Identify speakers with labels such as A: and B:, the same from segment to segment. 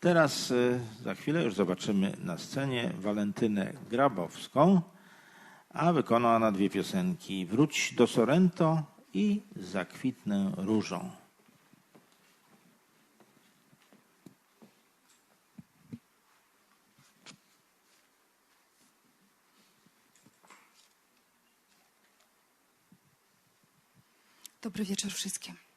A: Teraz y, za chwilę już zobaczymy na scenie Walentynę Grabowską, a wykona ona dwie piosenki Wróć do Sorrento i Zakwitnę różą.
B: Dobry wieczór wszystkim.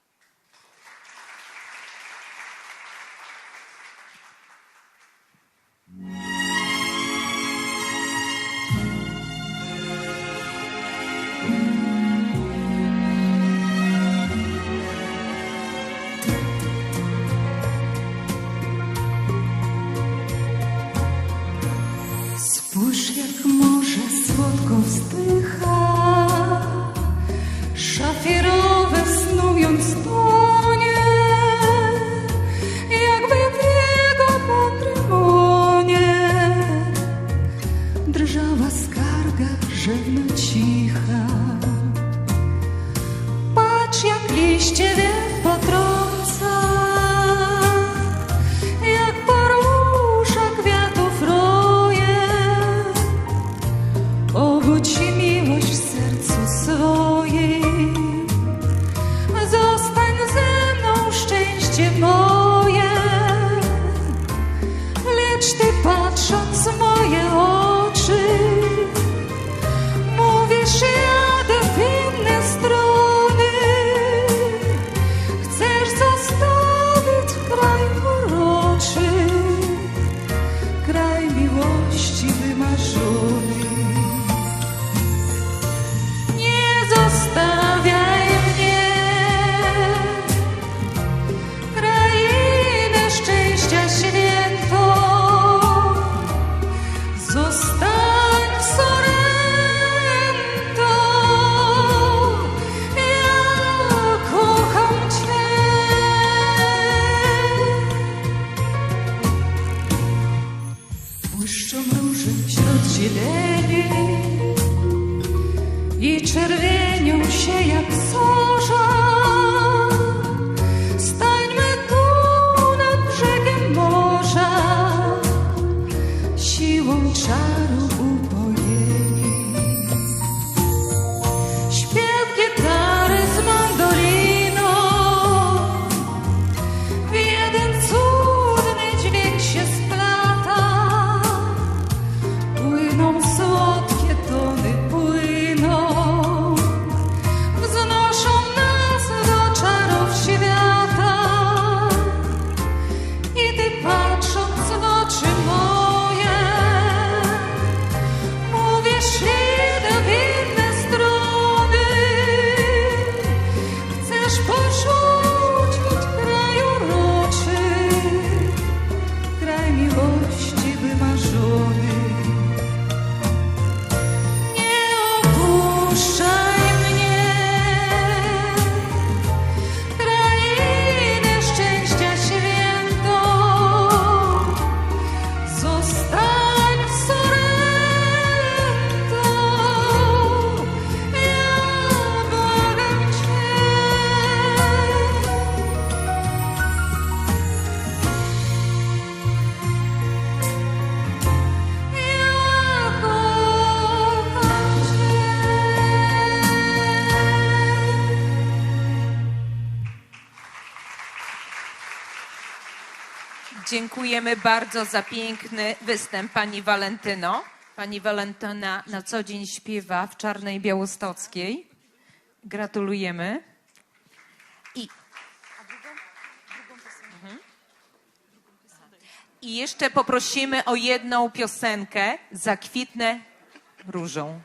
B: Patrząc w moje oczy Mówisz jadę w inne strony. Chcesz zostawić kraj uroczy Kraj miłości wymarzony Róże wśród zieleni i czerwienią się jak zorza. Stańmy tu nad brzegiem morza, siłą czaru.
C: Dziękujemy bardzo za piękny występ pani Walentyno. Pani Walentyna na co dzień śpiewa w Czarnej Białostockiej. Gratulujemy. I. I jeszcze poprosimy o jedną piosenkę Zakwitnę różą.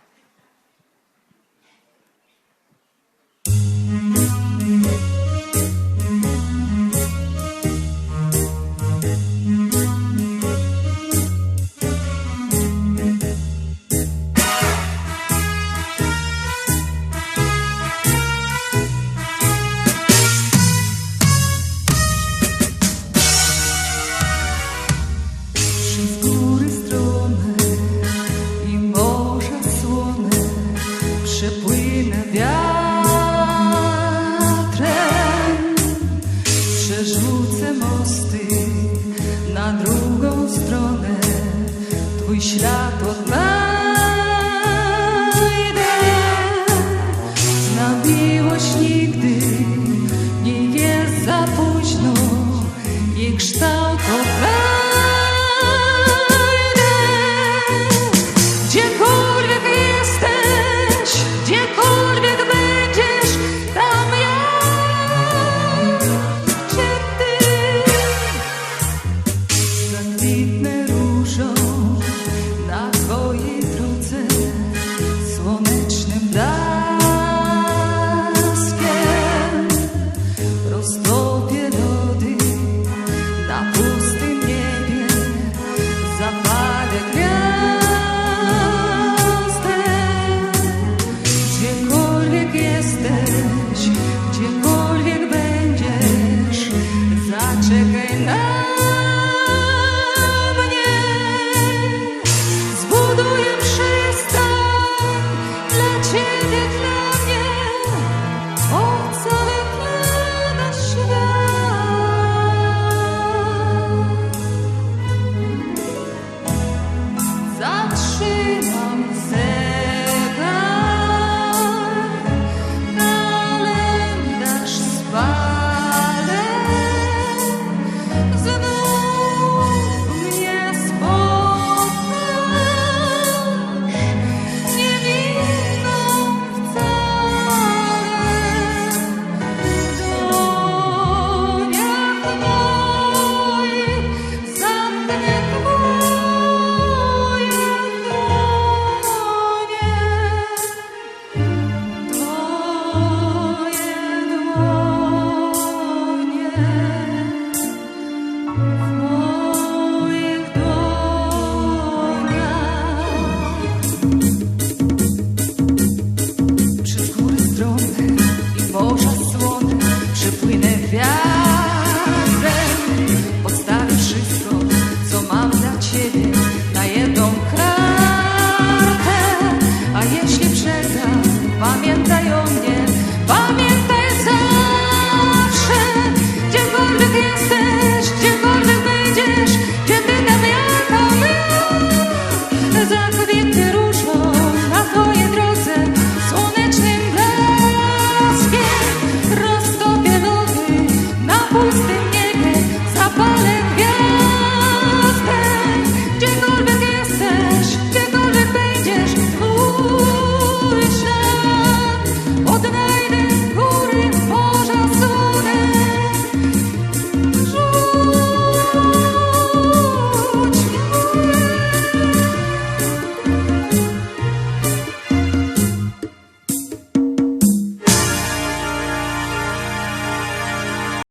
B: шипи на в'язь. тебя.